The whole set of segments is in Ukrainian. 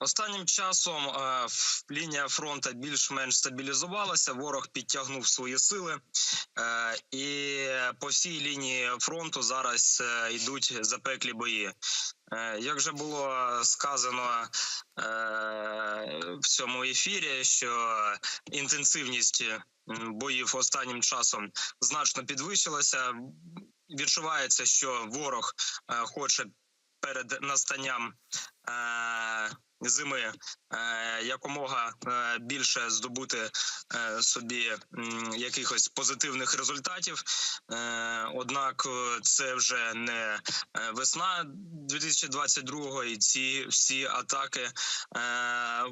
Останнім часом е, лінія фронту більш-менш стабілізувалася. Ворог підтягнув свої сили, е, і по всій лінії фронту зараз е, йдуть запеклі бої. Як вже було сказано в цьому ефірі, що інтенсивність боїв останнім часом значно підвищилася. Відчувається, що ворог хоче перед настанням зими е, якомога е, більше здобути е, собі якихось позитивних результатів. Однак це вже не весна 2022 і ці всі атаки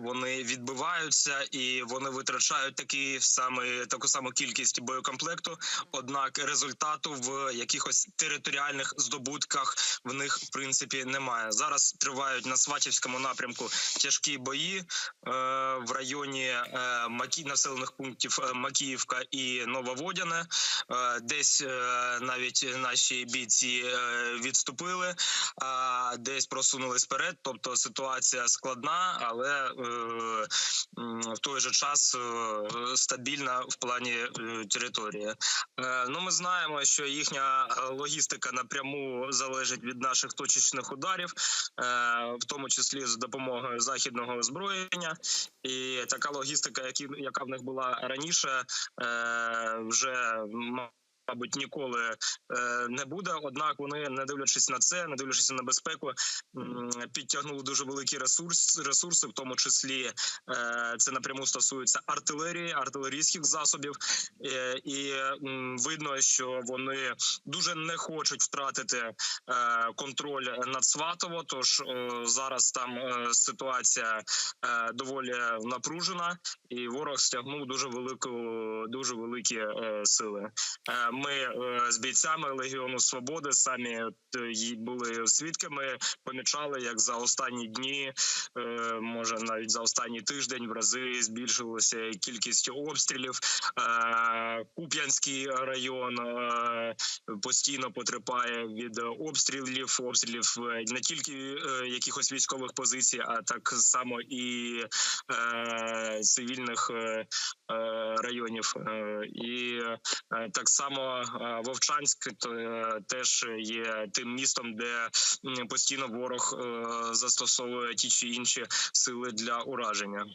вони відбиваються і вони витрачають такі саме таку саму кількість боєкомплекту. Однак результату в якихось територіальних здобутках в них в принципі немає. Зараз тривають на Сватівському напрямку тяжкі бої е, в районі е, Макі населених пунктів е, Макіївка і Нововодяне. Десь навіть наші бійці відступили, а десь просунулись вперед. Тобто ситуація складна, але в той же час стабільна в плані території. Ну, ми знаємо, що їхня логістика напряму залежить від наших точечних ударів, в тому числі з допомогою західного озброєння. І така логістика, яка в них була раніше, е, вже Мабуть, ніколи е, не буде. Однак вони, не дивлячись на це, не дивлячись на безпеку, підтягнули дуже великі ресурс, ресурси, в тому числі е, це напряму стосується артилерії, артилерійських засобів, Е, і видно, що вони дуже не хочуть втратити контроль над Сватово. Тож зараз там ситуація доволі напружена, і ворог стягнув дуже велику, дуже великі сили. Ми е, з бійцями Легіону Свободи самі е, були свідками, помічали, як за останні дні, е, може навіть за останній тиждень, в рази збільшилася кількість обстрілів. Куп'янський район постійно потерпає від обстрілів, обстрілів не тільки якихось військових позицій, а так само і цивільних районів. І так само е, Вовчанськ е, теж є тим містом, де постійно ворог е, застосовує ті чи інші сили для ураження.